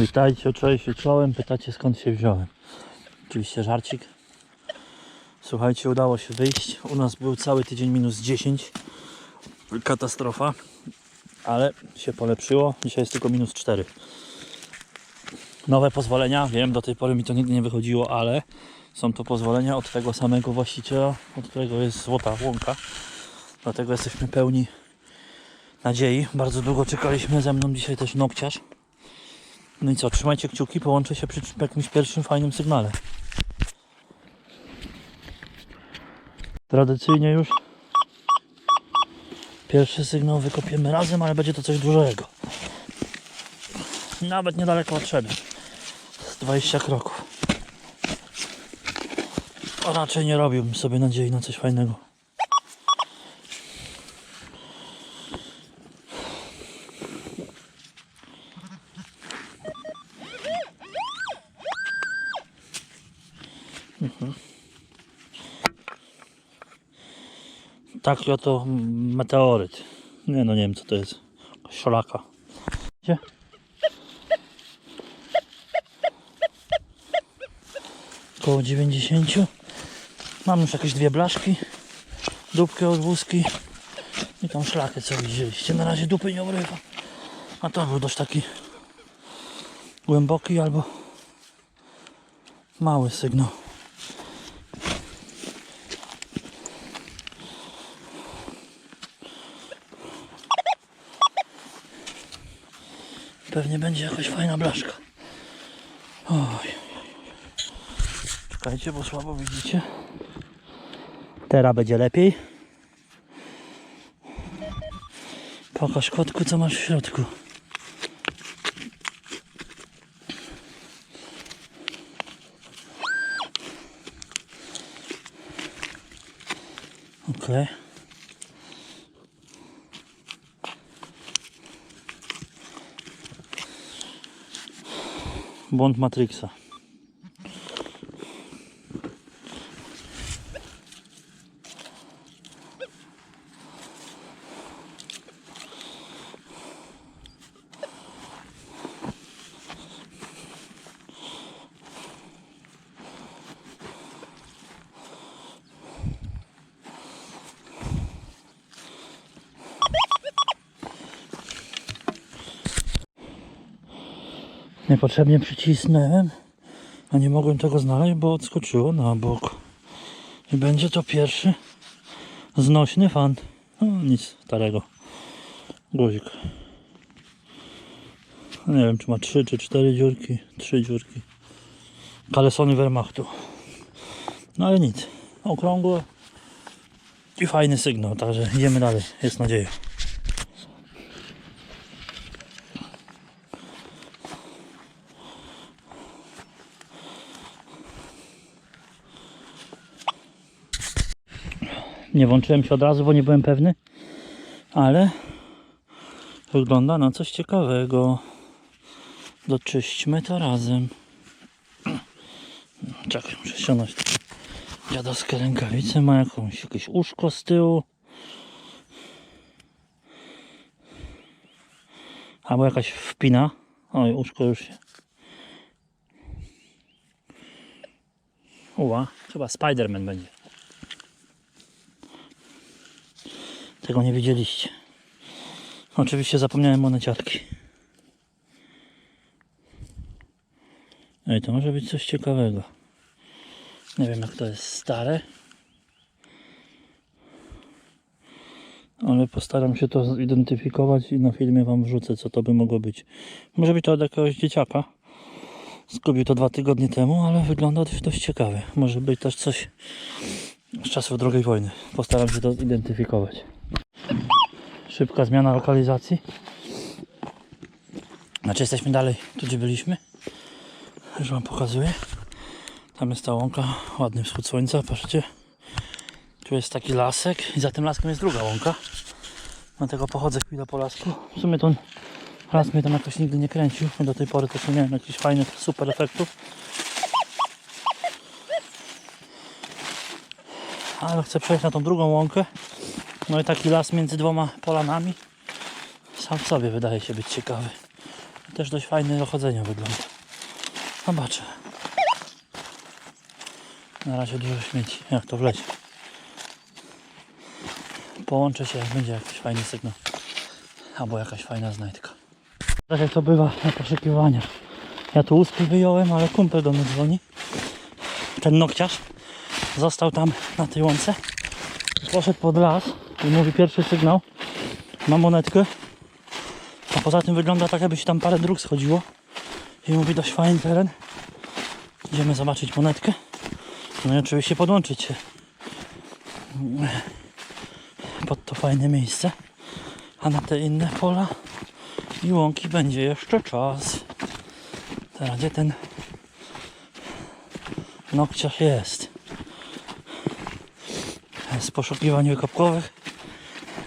Witajcie, cześć czołem. Pytacie skąd się wziąłem. Oczywiście żarcik. Słuchajcie, udało się wyjść. U nas był cały tydzień minus 10. Katastrofa. Ale się polepszyło. Dzisiaj jest tylko minus 4. Nowe pozwolenia. Wiem, do tej pory mi to nigdy nie wychodziło, ale są to pozwolenia od tego samego właściciela, od którego jest złota łąka. Dlatego jesteśmy pełni nadziei. Bardzo długo czekaliśmy. Ze mną dzisiaj też nokciarz. No i co, trzymajcie kciuki, połączę się przy jakimś pierwszym fajnym sygnale. Tradycyjnie już pierwszy sygnał wykopiemy razem, ale będzie to coś dużego. Nawet niedaleko odszedłem. Z 20 kroków. A raczej nie robiłbym sobie nadziei na coś fajnego. Taki oto meteoryt. Nie no, nie wiem co to jest. Szolaka. Gdzie? Około 90. Mam już jakieś dwie blaszki. Dupkę od wózki. I tą szlakę co widzieliście. Na razie dupy nie urywa. A to był dość taki głęboki albo mały sygnał. Pewnie będzie jakaś fajna blaszka. Oj. Czekajcie, bo słabo widzicie. Teraz będzie lepiej. Pokaż kotku, co masz w środku. Okej. Błąd Matrixa. Niepotrzebnie przycisnąłem, a nie mogłem tego znaleźć, bo odskoczyło na bok. I będzie to pierwszy znośny fan. No nic starego. Guzik. Nie wiem, czy ma 3 czy 4 dziurki. 3 dziurki. Kalesony Wehrmachtu. No ale nic. Okrągłe. I fajny sygnał, także idziemy dalej. Jest nadzieja. Nie włączyłem się od razu, bo nie byłem pewny, ale wygląda na coś ciekawego. Doczyśćmy to razem. Czekaj, muszę ściągnąć dziadowskie rękawice. Ma jakąś, jakieś uszko z tyłu. Albo jakaś wpina. Oj, uszko już się. Uła, chyba Spiderman będzie. Tego nie widzieliście. Oczywiście zapomniałem moneciarki. Ej, to może być coś ciekawego. Nie wiem jak to jest stare. Ale postaram się to zidentyfikować i na filmie wam wrzucę co to by mogło być. Może być to od jakiegoś dzieciaka. Zgubił to dwa tygodnie temu, ale wygląda dość, ciekawie. Może być też coś z czasów II wojny. Postaram się to zidentyfikować. Szybka zmiana lokalizacji. Znaczy jesteśmy dalej tu gdzie byliśmy. Już wam pokazuję. Tam jest ta łąka, ładny wschód słońca, patrzcie. Tu jest taki lasek i za tym laskiem jest druga łąka. Dlatego pochodzę chwilę po lasku. W sumie ten las mnie tam jakoś nigdy nie kręcił. Do tej pory też nie miałem jakichś fajnych, super efektów. Ale chcę przejść na tą drugą łąkę. No i taki las między dwoma polanami sam w sobie wydaje się być ciekawy. Też dość fajny do chodzenia wygląda. Zobaczę. Na razie dużo śmieci. Jak to wleci. Połączę się, jak będzie jakiś fajny sygnał. Albo jakaś fajna znajdka. Tak jak to bywa na poszukiwaniach. Ja tu łuski wyjąłem, ale kumpel do mnie dzwoni. Ten nokciarz został tam na tej łące. Poszedł pod las i mówi pierwszy sygnał. Ma monetkę. A poza tym wygląda tak, jakby się tam parę dróg schodziło. I mówi dość fajny teren. Idziemy zobaczyć monetkę. No i oczywiście podłączyć się pod to fajne miejsce. A na te inne pola i łąki będzie jeszcze czas. Teraz gdzie ten nokciarz jest? Z poszukiwań wykopkowych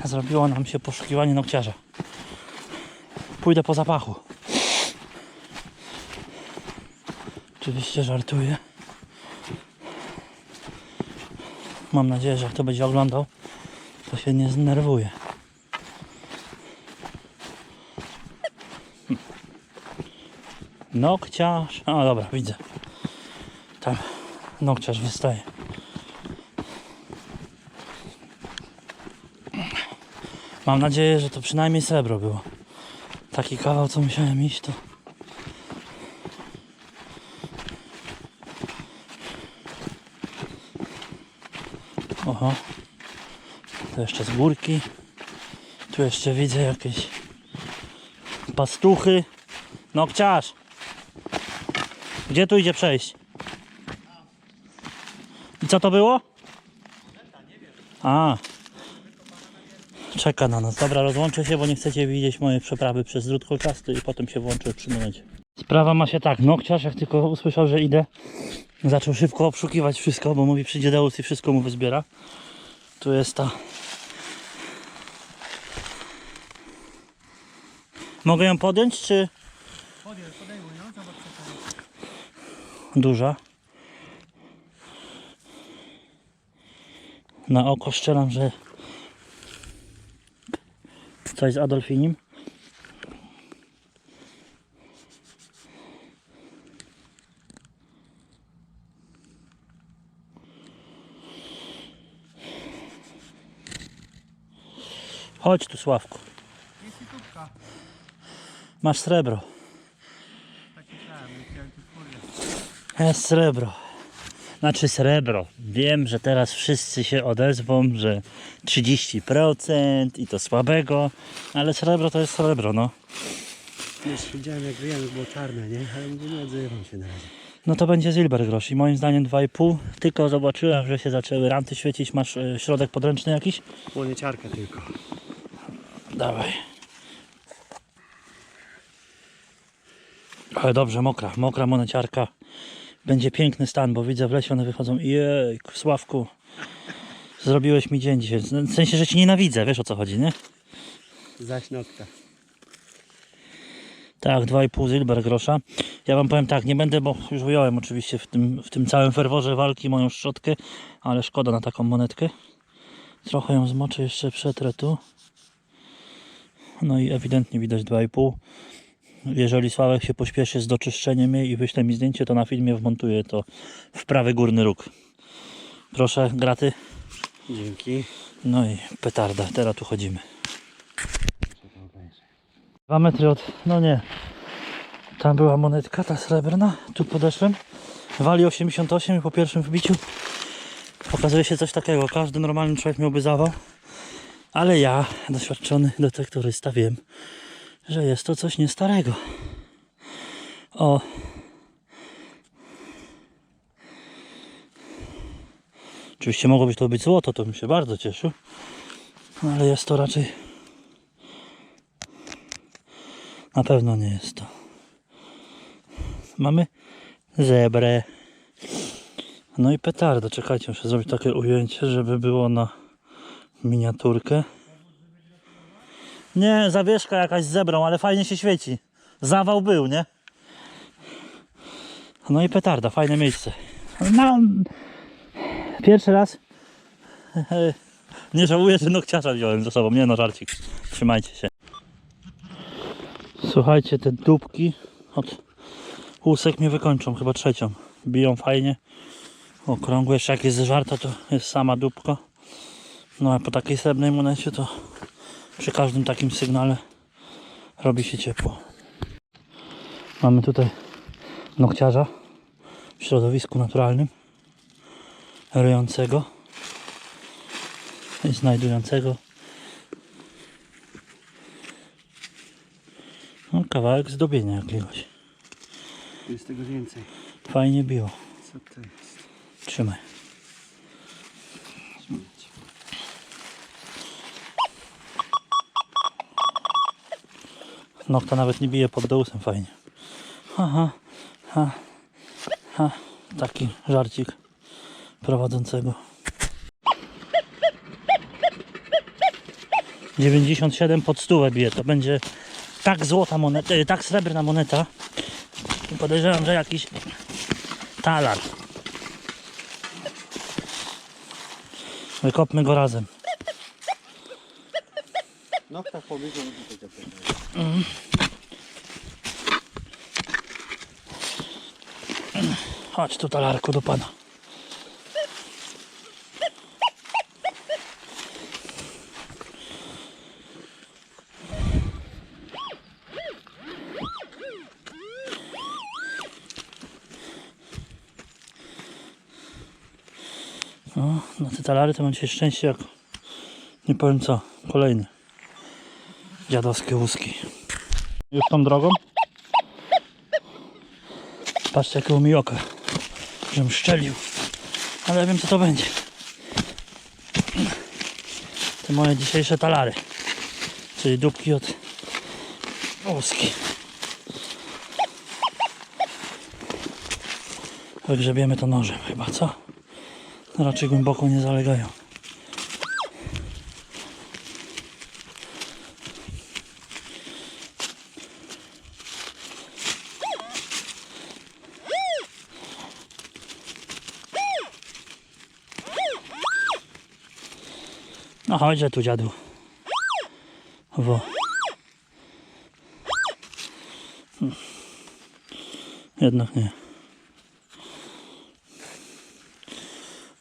zrobiło nam się poszukiwanie nokciarza. Pójdę po zapachu. Oczywiście żartuję. Mam nadzieję, że jak to będzie oglądał, to się nie zdenerwuje. Hm. Nokciarz. A dobra, widzę. Tam nokciarz wystaje. Mam nadzieję, że to przynajmniej srebro było. Taki kawał, co musiałem iść, to. Oho. To jeszcze z górki. Tu jeszcze widzę jakieś pastuchy. Nokciarz! Gdzie tu idzie przejść? I co to było? A. Czeka na nas. Dobra, rozłączę się, bo nie chcecie widzieć mojej przeprawy przez drut kolczasty i potem się włączę przy momencie. Sprawa ma się tak. Nokciarz, jak tylko usłyszał, że idę, zaczął szybko obszukiwać wszystko, bo mówi przyjdzie Deus i wszystko mu wyzbiera. Tu jest ta. Mogę ją podjąć, czy duża? Na oko strzelam, że coś z Adolfinim. Chodź tu Sławku. Masz srebro. Jest srebro. Znaczy srebro. Wiem, że teraz wszyscy się odezwą, że 30% i to słabego, ale srebro to jest srebro, no. Już widziałem jak wyjąłem, było czarne, nie? Ale mówię, nie odzywam się na razie. No to będzie Zilbergrosz i moim zdaniem 2,5. Tylko zobaczyłem, że się zaczęły ranty świecić. Masz e, środek podręczny jakiś? Moneciarka tylko. Dawaj. Ale dobrze, mokra, mokra moneciarka. Będzie piękny stan, bo widzę w lesie one wychodzą. Jej, Sławku. Zrobiłeś mi dzień dzisiaj. W sensie, że ci nienawidzę, wiesz o co chodzi, nie? Zaś notka. Tak, 2,5 Zilber grosza. Ja wam powiem tak, nie będę, bo już wyjąłem oczywiście w tym, w tym całym ferworze walki moją szczotkę, ale szkoda na taką monetkę. Trochę ją zmoczę jeszcze przetrę tu. No i ewidentnie widać 2,5. Jeżeli Sławek się pośpieszy z doczyszczeniem jej i wyśle mi zdjęcie, to na filmie wmontuję to w prawy górny róg. Proszę, graty. Dzięki. No i petarda, teraz tu chodzimy. Dwa metry od, no nie, tam była monetka, ta srebrna, tu podeszłem, wali 88 i po pierwszym wbiciu pokazuje się coś takiego, każdy normalny człowiek miałby zawał, ale ja, doświadczony detektorysta wiem, że jest to coś niestarego. O. Oczywiście mogło być to być złoto, to bym się bardzo cieszył, no ale jest to raczej na pewno nie jest to. Mamy zebrę. No i petardo. Czekajcie, muszę zrobić takie ujęcie, żeby było na miniaturkę. Nie, zawieszka jakaś z zebrą, ale fajnie się świeci. Zawał był, nie? No i petarda, fajne miejsce. No, pierwszy raz nie żałuję, że nokciarza wziąłem ze sobą. Nie no, żarcik. Trzymajcie się. Słuchajcie, te dupki od łusek mnie wykończą, chyba trzecią. Biją fajnie. Okrągłe, jeszcze jak jest zeżarta, to jest sama dupka. No a po takiej srebrnej monecie to przy każdym takim sygnale robi się ciepło. Mamy tutaj nokciarza w środowisku naturalnym, ryjącego i znajdującego no, kawałek zdobienia jakiegoś. Jest tego więcej. Fajnie biło. Co to jest? Trzymaj. Nokta nawet nie bije pod dołusem fajnie. Aha, ha, ha. Taki żarcik prowadzącego. 97 pod stówę bije. To będzie tak złota moneta, e, tak srebrna moneta. Podejrzewam, że jakiś talar. Wykopmy go razem. No tak pobiegł, muszę to Chodź tu talarku do pana. No, na te talary to macie szczęście jak nie powiem co. Kolejny. Dziadowskie łuski. Już tą drogą? Patrzcie jakiego mi oka. Żem szczelił. Ale ja wiem co to będzie. Te moje dzisiejsze talary. Czyli dupki od łuski. Wygrzebiemy to nożem chyba, co? Raczej głęboko nie zalegają. No chodźże tu dziadu. Wo. Hmm. Jednak nie.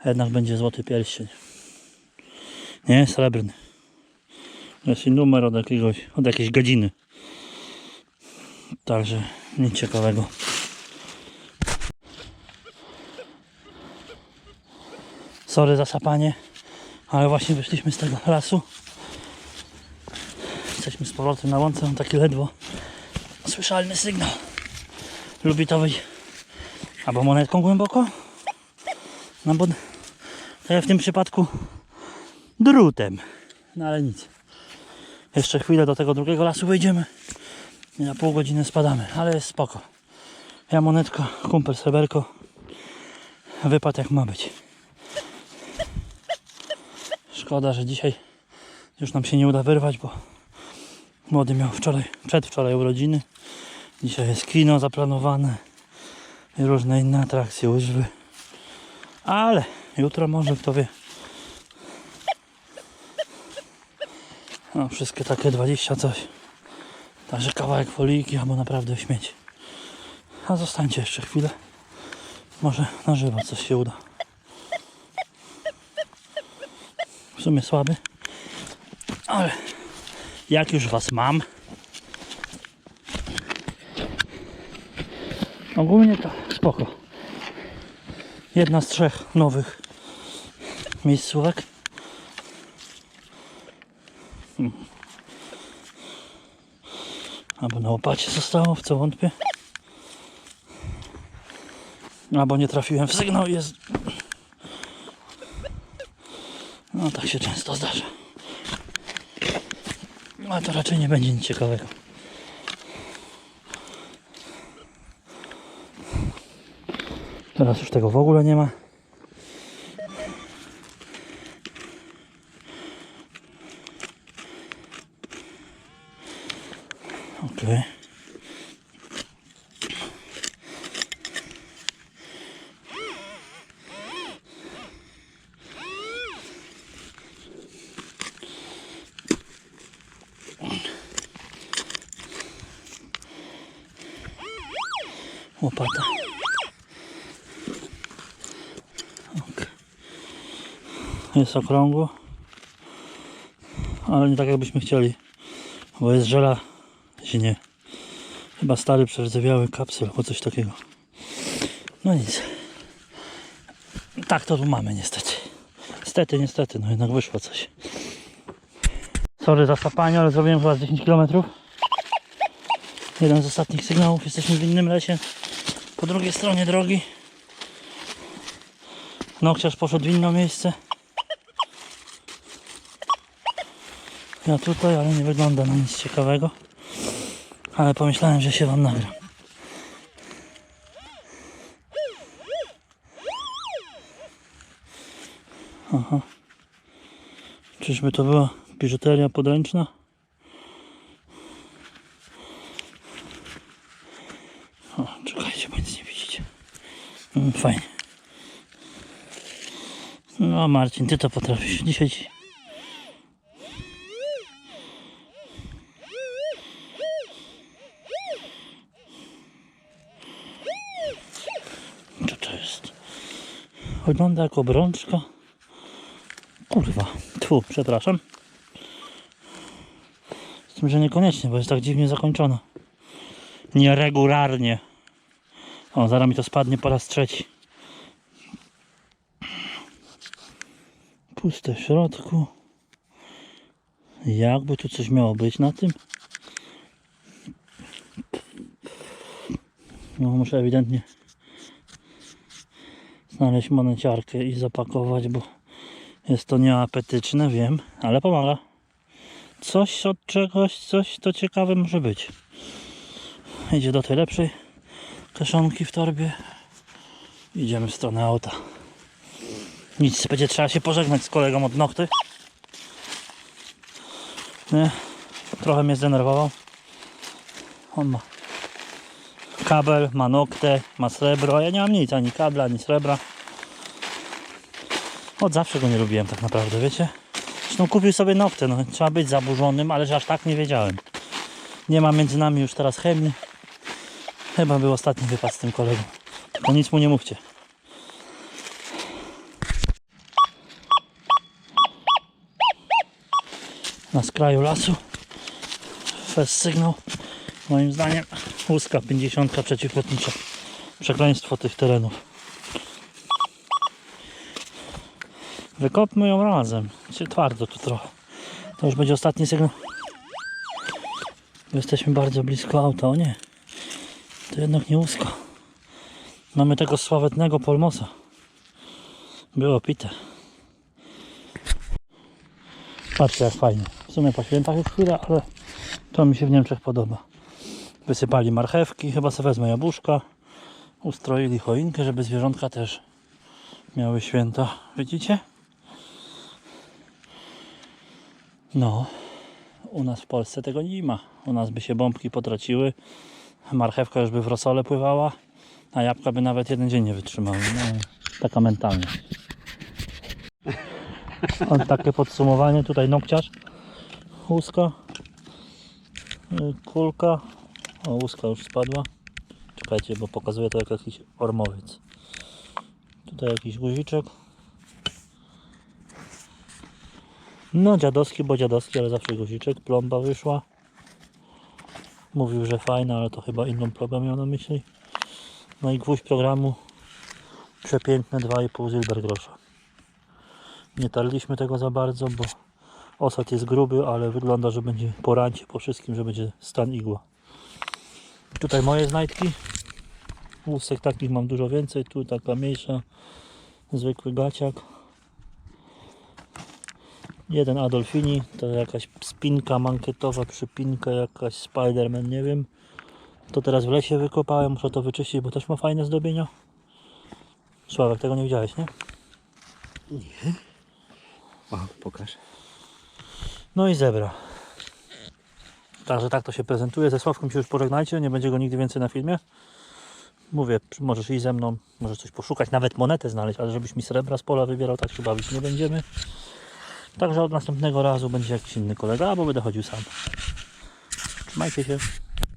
Jednak będzie złoty pierścień. Nie, srebrny. Jest i numer od jakiegoś, od jakiejś godziny. Także nic ciekawego. Sorry za sapanie, ale właśnie wyszliśmy z tego lasu. Jesteśmy z powrotem na łące, mam taki ledwo słyszalny sygnał. Lubi to być albo monetką głęboko, no bo tak jak w tym przypadku drutem. No ale nic. Jeszcze chwilę do tego drugiego lasu wejdziemy i na pół godziny spadamy, ale jest spoko. Ja monetka, kumpel sreberko. Wypad jak ma być. Szkoda, że dzisiaj już nam się nie uda wyrwać, bo młody miał wczoraj, przedwczoraj urodziny. Dzisiaj jest kino zaplanowane i różne inne atrakcje, łyżwy. Ale jutro może, kto wie. No, wszystkie takie 20 coś. Także kawałek foliki albo naprawdę śmieć. A zostańcie jeszcze chwilę. Może na żywo coś się uda. W sumie słaby. Ale jak już was mam. Ogólnie to spoko. Jedna z trzech nowych miejscówek. Hmm. Albo na łopacie zostało, w co wątpię. Albo nie trafiłem w sygnał jest... No tak się często zdarza. No to raczej nie będzie nic ciekawego. Teraz już tego w ogóle nie ma. Łopata. Jest okrągło. Ale nie tak jakbyśmy chcieli. Bo jest żela. nie. Chyba stary przerdzewiały kapsel albo coś takiego. No nic. Tak to tu mamy niestety. Niestety, niestety, no jednak wyszło coś. Sorry za sapanie, ale zrobiłem chyba z 10 km. Jeden z ostatnich sygnałów. Jesteśmy w innym lesie. Po drugiej stronie drogi. Nokciarz poszedł w inne miejsce. Ja tutaj, ale nie wygląda na nic ciekawego. Ale pomyślałem, że się wam nagram. Aha. Czyżby to była biżuteria podręczna? O, czekajcie, bo nic nie widzicie. Mm, fajnie. No Marcin, ty to potrafisz. Dzisiaj ci... Co to jest? Wygląda jak obrączka. Kurwa. Tu, przepraszam. Z tym, że niekoniecznie, bo jest tak dziwnie zakończona. Nieregularnie. O, zaraz mi to spadnie po raz trzeci. Puste w środku. Jakby tu coś miało być na tym? No muszę ewidentnie znaleźć moneciarkę i zapakować, bo jest to nieapetyczne, wiem, ale pomaga. Coś od czegoś, coś to ciekawe może być. Idzie do tej lepszej kaszonki w torbie. Idziemy w stronę auta. Nic, będzie trzeba się pożegnać z kolegą od nokty. Nie, trochę mnie zdenerwował. On ma kabel, ma noktę, ma srebro, ja nie mam nic, ani kabla, ani srebra. Od zawsze go nie lubiłem tak naprawdę, wiecie? Zresztą kupił sobie noktę, no trzeba być zaburzonym, ale że aż tak nie wiedziałem. Nie ma między nami już teraz chemii. Chyba był ostatni wypad z tym kolegą. Tylko nic mu nie mówcie. Na skraju lasu. Fest sygnał. Moim zdaniem łuska 50 przeciwlotnicza. Przekleństwo tych terenów. Wykopmy ją razem. Się twardo tu trochę. To już będzie ostatni sygnał. Jesteśmy bardzo blisko auta. O nie. To jednak nie łuska. Mamy tego sławetnego polmosa. Było pite. Patrzcie jak fajnie. W sumie po świętach już chwilę, ale to mi się w Niemczech podoba. Wysypali marchewki, chyba sobie wezmę jabłuszka. Ustroili choinkę, żeby zwierzątka też miały święta. Widzicie? No, u nas w Polsce tego nie ma. U nas by się bombki potraciły, marchewka już by w rosole pływała, a jabłka by nawet jeden dzień nie wytrzymały. No, taka mentalność. O, takie podsumowanie, tutaj nokciarz, łuska, y, kulka, o łuska już spadła. Czekajcie, bo pokazuje to jak jakiś ormowiec. Tutaj jakiś guziczek. No dziadowski, bo dziadowski, ale zawsze guziczek. Plomba wyszła. Mówił, że fajna, ale to chyba inną plombę miał na myśli. No i gwóźdź programu. Przepiękne 2,5 zilber grosza. Nie tarliśmy tego za bardzo, bo osad jest gruby, ale wygląda, że będzie po rancie, po wszystkim, że będzie stan igła. Tutaj moje znajdki. Łusek takich mam dużo więcej. Tu taka mniejsza, zwykły gaciak. Jeden Adolfini, to jakaś spinka mankietowa, przypinka, jakaś Spiderman, nie wiem. To teraz w lesie wykopałem, muszę to wyczyścić, bo też ma fajne zdobienia. Sławek, tego nie widziałeś, nie? O, pokaż. No i zebra. Także tak to się prezentuje. Ze Sławkiem się już pożegnajcie, nie będzie go nigdy więcej na filmie. Mówię, możesz iść ze mną, możesz coś poszukać, nawet monetę znaleźć, ale żebyś mi srebra z pola wybierał, tak się bawić nie będziemy. Także od następnego razu będzie jakiś inny kolega, albo będę chodził sam. Trzymajcie się.